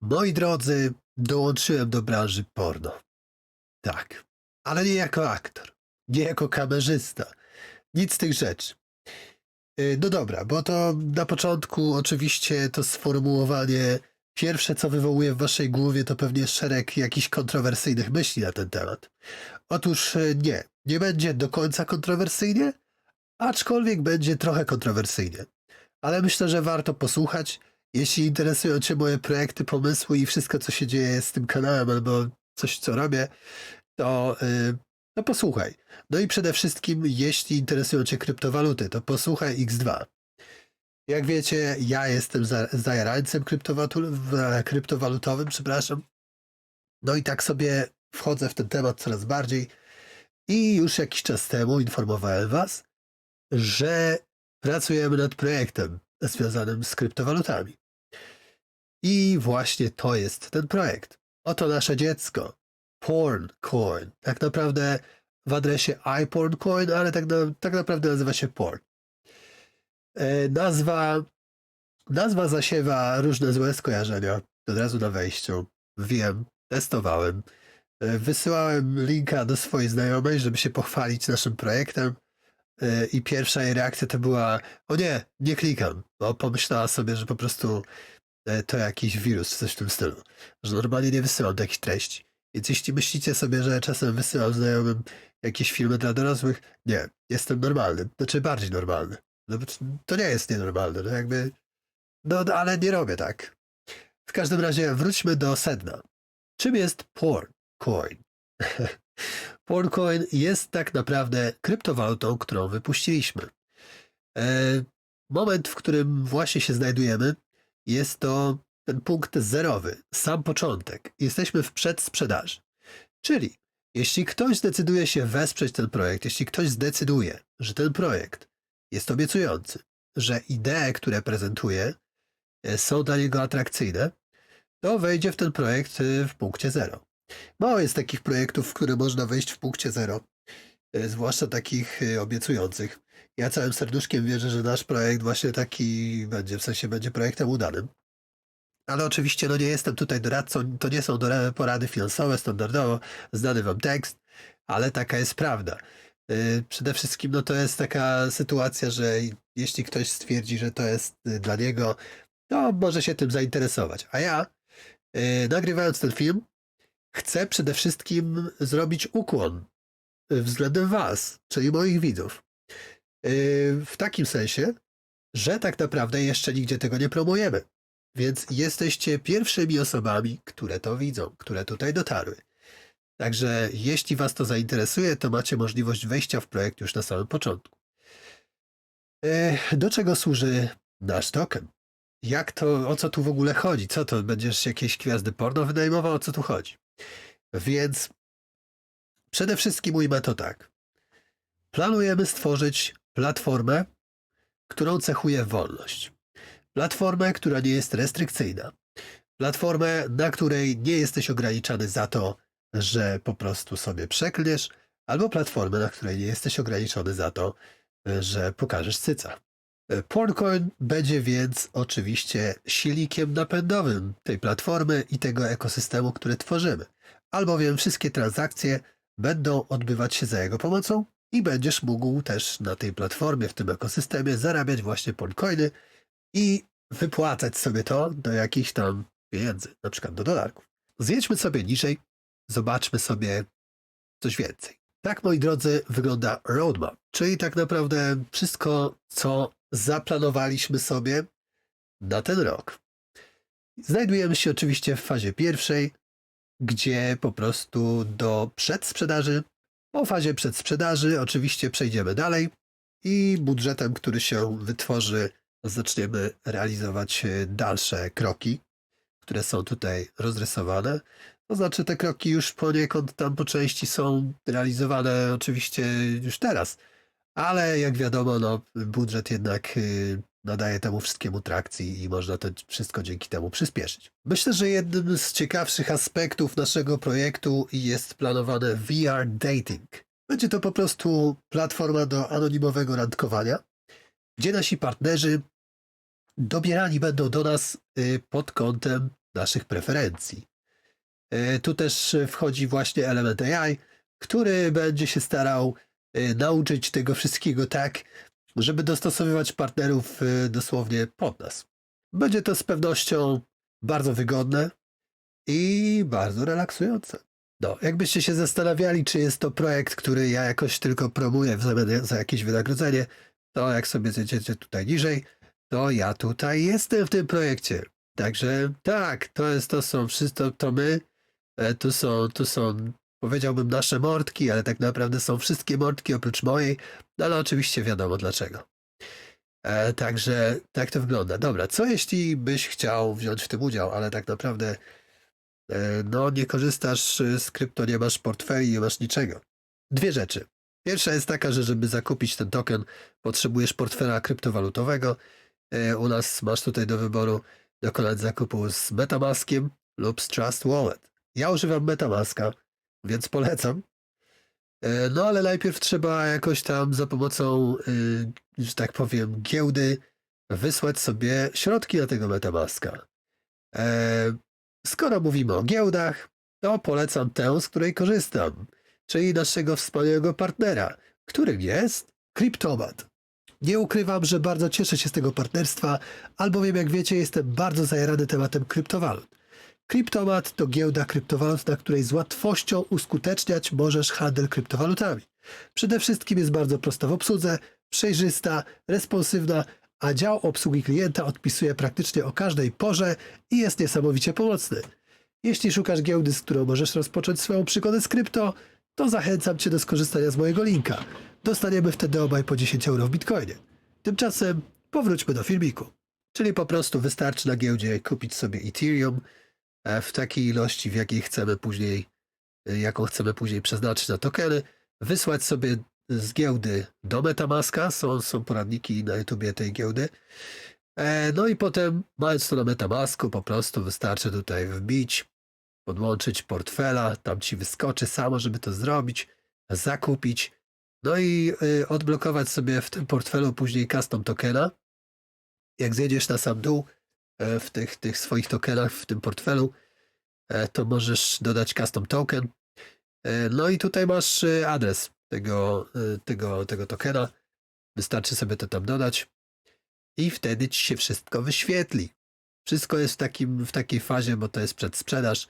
Moi drodzy, dołączyłem do branży porno. Tak, ale nie jako aktor, nie jako kamerzysta. Nic z tych rzeczy. Yy, No dobra, bo to na początku oczywiście to sformułowanie pierwsze, co wywołuje w waszej głowie, to pewnie szereg jakichś kontrowersyjnych myśli na ten temat. Otóż yy, nie, nie będzie do końca kontrowersyjnie, aczkolwiek będzie trochę kontrowersyjnie. Ale myślę, że warto posłuchać. Jeśli interesują Cię moje projekty, pomysły i wszystko, co się dzieje z tym kanałem albo coś, co robię, to, to posłuchaj. No i przede wszystkim, jeśli interesują Cię kryptowaluty, to posłuchaj X2. Jak wiecie, ja jestem za- zajarańcem kryptowalutowym, przepraszam. No i tak sobie wchodzę w ten temat coraz bardziej. I już jakiś czas temu informowałem Was, że pracujemy nad projektem związanym z kryptowalutami. I właśnie to jest ten projekt. Oto nasze dziecko. Porncoin. Tak naprawdę w adresie iPorncoin, ale tak, na, tak naprawdę nazywa się Porn. E, nazwa, nazwa zasiewa różne złe skojarzenia. Od razu na wejściu. Wiem, testowałem. E, Wysyłałem linka do swojej znajomej, żeby się pochwalić naszym projektem. E, I pierwsza jej reakcja to była: O nie, nie klikam. Bo pomyślała sobie, że po prostu to jakiś wirus, coś w tym stylu. Że normalnie nie wysyłam takich treści. Więc jeśli myślicie sobie, że czasem wysyłam znajomym jakieś filmy dla dorosłych, nie, jestem normalny. Znaczy bardziej normalny. No, to nie jest nienormalne. No jakby. No, no ale nie robię tak. W każdym razie wróćmy do sedna. Czym jest Porncoin? Porncoin jest tak naprawdę kryptowalutą, którą wypuściliśmy. E, moment, w którym właśnie się znajdujemy, jest to ten punkt zerowy, sam początek. Jesteśmy w przedsprzedaży. Czyli jeśli ktoś zdecyduje się wesprzeć ten projekt, jeśli ktoś zdecyduje, że ten projekt jest obiecujący, że idee, które prezentuje, e, są dla niego atrakcyjne, to wejdzie w ten projekt e, w punkcie zero. Mało jest takich projektów, w które można wejść w punkcie zero, e, zwłaszcza takich obiecujących. Ja całym serduszkiem wierzę, że nasz projekt właśnie taki będzie, w sensie będzie projektem udanym. Ale oczywiście no nie jestem tutaj doradcą, to nie są porady finansowe, standardowo znany wam tekst, ale taka jest prawda. Yy, Przede wszystkim no to jest taka sytuacja, że jeśli ktoś stwierdzi, że to jest y, dla niego, to może się tym zainteresować. A ja, yy, nagrywając ten film, chcę przede wszystkim zrobić ukłon y, względem was, czyli moich widzów. Yy, W takim sensie, że tak naprawdę jeszcze nigdzie tego nie promujemy. Więc jesteście pierwszymi osobami, które to widzą, które tutaj dotarły. Także jeśli Was to zainteresuje, to macie możliwość wejścia w projekt już na samym początku. E, Do czego służy nasz token? Jak to, o co tu w ogóle chodzi? Co to, będziesz jakieś gwiazdy porno wynajmował? O co tu chodzi? Więc przede wszystkim ujmę to tak. Planujemy stworzyć platformę, którą cechuje wolność. Platformę, która nie jest restrykcyjna. Platformę, na której nie jesteś ograniczany za to, że po prostu sobie przeklniesz, albo platformę, na której nie jesteś ograniczony za to, że pokażesz cyca. Porncoin będzie więc oczywiście silnikiem napędowym tej platformy i tego ekosystemu, który tworzymy. Albowiem wszystkie transakcje będą odbywać się za jego pomocą i będziesz mógł też na tej platformie, w tym ekosystemie zarabiać właśnie porncoiny i wypłacać sobie to do jakichś tam pieniędzy, na przykład do dolarków. Zjedźmy sobie niżej, zobaczmy sobie coś więcej. Tak, moi drodzy, wygląda roadmap, czyli tak naprawdę wszystko, co zaplanowaliśmy sobie na ten rok. Znajdujemy się oczywiście w fazie pierwszej, gdzie po prostu do przedsprzedaży, po fazie przedsprzedaży oczywiście przejdziemy dalej i budżetem, który się wytworzy, zaczniemy realizować e, dalsze kroki, które są tutaj rozrysowane. To znaczy te kroki już poniekąd tam po części są realizowane oczywiście już teraz, ale jak wiadomo, no, budżet jednak y, nadaje temu wszystkiemu trakcji i można to wszystko dzięki temu przyspieszyć. Myślę, że jednym z ciekawszych aspektów naszego projektu jest planowane VR Dating. Będzie to po prostu platforma do anonimowego randkowania, gdzie nasi partnerzy dobierani będą do nas y, pod kątem naszych preferencji. E, Tu też wchodzi właśnie element AI, który będzie się starał e, nauczyć tego wszystkiego tak, żeby dostosowywać partnerów e, dosłownie pod nas. Będzie to z pewnością bardzo wygodne i bardzo relaksujące. No, jakbyście się zastanawiali, czy jest to projekt, który ja jakoś tylko promuję w zamian za jakieś wynagrodzenie, to jak sobie zjedziecie tutaj niżej, to ja tutaj jestem w tym projekcie. Także tak, to jest, to są wszystko, to my, e, tu są, tu są, powiedziałbym nasze mordki, ale tak naprawdę są wszystkie mordki oprócz mojej, no ale oczywiście wiadomo dlaczego. E, także tak to wygląda. Dobra, co jeśli byś chciał wziąć w tym udział, ale tak naprawdę e, no nie korzystasz z krypto, nie masz portfeli, nie masz niczego. Dwie rzeczy. Pierwsza jest taka, że żeby zakupić ten token, potrzebujesz portfela kryptowalutowego. E, U nas masz tutaj do wyboru dokonać zakupu z Metamaskiem lub z Trust Wallet. Ja używam Metamaska, więc polecam. E, No ale najpierw trzeba jakoś tam za pomocą, y, że tak powiem, giełdy wysłać sobie środki na tego Metamaska. E, Skoro mówimy o giełdach, to polecam tę, z której korzystam, czyli naszego wspaniałego partnera, którym jest Cryptomat. Nie ukrywam, że bardzo cieszę się z tego partnerstwa, albowiem jak wiecie, jestem bardzo zajarany tematem kryptowalut. Cryptomat to giełda kryptowalut, na której z łatwością uskuteczniać możesz handel kryptowalutami. Przede wszystkim jest bardzo prosta w obsłudze, przejrzysta, responsywna, a dział obsługi klienta odpisuje praktycznie o każdej porze i jest niesamowicie pomocny. Jeśli szukasz giełdy, z którą możesz rozpocząć swoją przygodę z krypto, to zachęcam Cię do skorzystania z mojego linka. Dostaniemy wtedy obaj po 10 euro w bitcoinie. Tymczasem powróćmy do filmiku. Czyli po prostu wystarczy na giełdzie kupić sobie Ethereum w takiej ilości, w jakiej chcemy później, e, jaką chcemy później przeznaczyć na tokeny, wysłać sobie z giełdy do Metamaska, są, są poradniki na YouTubie tej giełdy. E, No i potem, mając to na Metamasku, po prostu wystarczy tutaj wbić, podłączyć portfela, tam ci wyskoczy samo, żeby to zrobić, zakupić, no i odblokować sobie w tym portfelu później custom tokena. Jak zjedziesz na sam dół e, w tych, tych swoich tokenach w tym portfelu, e, to możesz dodać custom token. E, No i tutaj masz adres tego, tego, tego tokena. Wystarczy sobie to tam dodać i wtedy ci się wszystko wyświetli. Wszystko jest w, takim, w takiej fazie, bo to jest przedsprzedaż.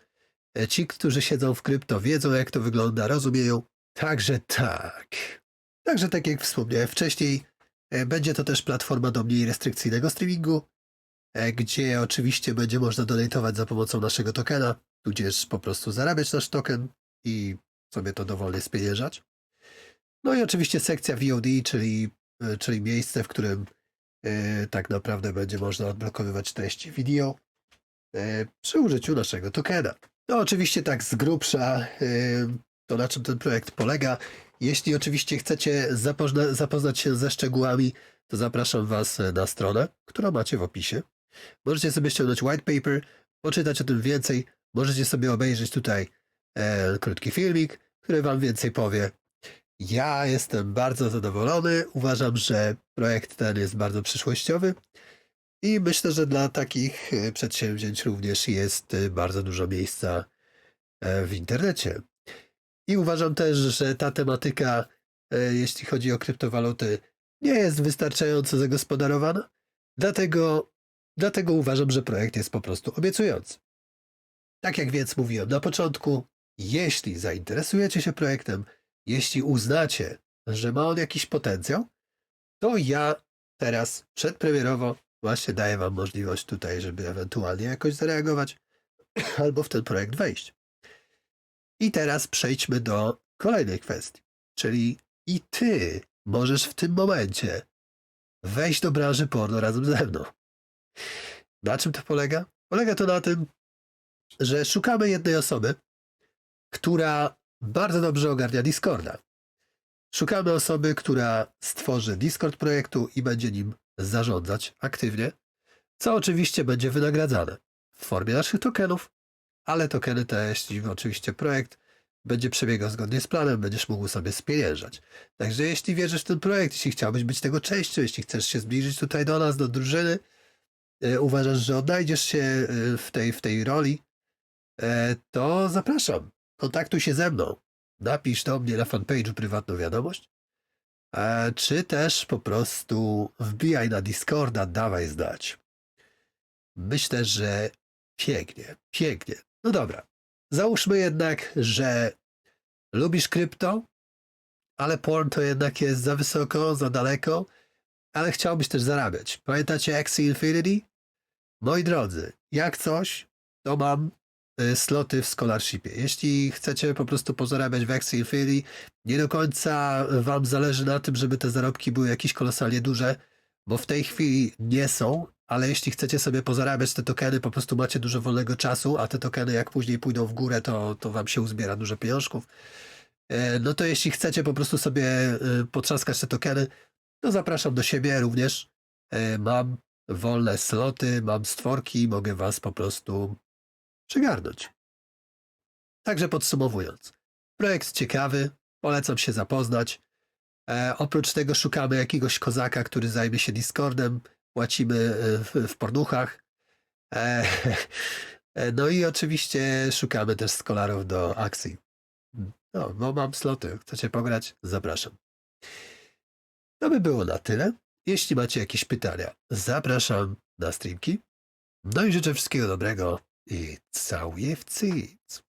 E, Ci, którzy siedzą w krypto, wiedzą jak to wygląda, rozumieją. Także tak. Także tak jak wspomniałem wcześniej, e, będzie to też platforma do mniej restrykcyjnego streamingu, e, gdzie oczywiście będzie można donatować za pomocą naszego tokena, tudzież po prostu zarabiać nasz token i sobie to dowolnie spieniężać. No i oczywiście sekcja VOD, czyli, e, czyli miejsce, w którym e, tak naprawdę będzie można odblokowywać treści wideo e, przy użyciu naszego tokena. No oczywiście tak z grubsza e, to na czym ten projekt polega. Jeśli oczywiście chcecie zapozna- zapoznać się ze szczegółami, to zapraszam Was na stronę, którą macie w opisie. Możecie sobie ściągnąć white paper, poczytać o tym więcej. Możecie sobie obejrzeć tutaj e, krótki filmik, który Wam więcej powie. Ja jestem bardzo zadowolony. Uważam, że projekt ten jest bardzo przyszłościowy i myślę, że dla takich e, przedsięwzięć również jest e, bardzo dużo miejsca e, w internecie. I uważam też, że ta tematyka, jeśli chodzi o kryptowaluty, nie jest wystarczająco zagospodarowana. Dlatego, dlatego uważam, że projekt jest po prostu obiecujący. Tak jak więc mówiłem na początku, jeśli zainteresujecie się projektem, jeśli uznacie, że ma on jakiś potencjał, to ja teraz przedpremierowo właśnie daję Wam możliwość tutaj, żeby ewentualnie jakoś zareagować albo w ten projekt wejść. I teraz przejdźmy do kolejnej kwestii, czyli i Ty możesz w tym momencie wejść do branży porno razem ze mną. Na czym to polega? Polega to na tym, że szukamy jednej osoby, która bardzo dobrze ogarnia Discorda. Szukamy osoby, która stworzy Discord projektu i będzie nim zarządzać aktywnie, co oczywiście będzie wynagradzane w formie naszych tokenów, ale tokeny te, jeśli oczywiście projekt będzie przebiegał zgodnie z planem, będziesz mógł sobie spieniężać. Także jeśli wierzysz w ten projekt, jeśli chciałbyś być tego częścią, jeśli chcesz się zbliżyć tutaj do nas, do drużyny, uważasz, że odnajdziesz się e, w tej, w tej roli, e, to zapraszam. Kontaktuj się ze mną. Napisz do mnie na fanpage'u prywatną wiadomość, e, czy też po prostu wbijaj na Discorda, dawaj znać. Myślę, że pięknie, pięknie. No dobra. Załóżmy jednak, że lubisz krypto, ale porn to jednak jest za wysoko, za daleko, ale chciałbyś też zarabiać. Pamiętacie Axie Infinity? Moi drodzy, jak coś, to mam y, sloty w scholarshipie. Jeśli chcecie po prostu pozarabiać w Axie Infinity, nie do końca wam zależy na tym, żeby te zarobki były jakieś kolosalnie duże, bo w tej chwili nie są, ale jeśli chcecie sobie pozarabiać te tokeny, po prostu macie dużo wolnego czasu, a te tokeny jak później pójdą w górę, to, to wam się uzbiera dużo pieniążków. E, No to jeśli chcecie po prostu sobie e, potrzaskać te tokeny, to zapraszam do siebie również. Mam wolne sloty, mam stworki, mogę was po prostu przygarnąć. Także podsumowując, projekt ciekawy, polecam się zapoznać. E, oprócz tego szukamy jakiegoś kozaka, który zajmie się Discordem, płacimy e, w, w pornuchach. E, e, no i oczywiście szukamy też skolarów do akcji. No, bo mam sloty. Chcecie pograć? Zapraszam. To by było na tyle. Jeśli macie jakieś pytania, zapraszam na streamki. No i życzę wszystkiego dobrego i całuję w cyc.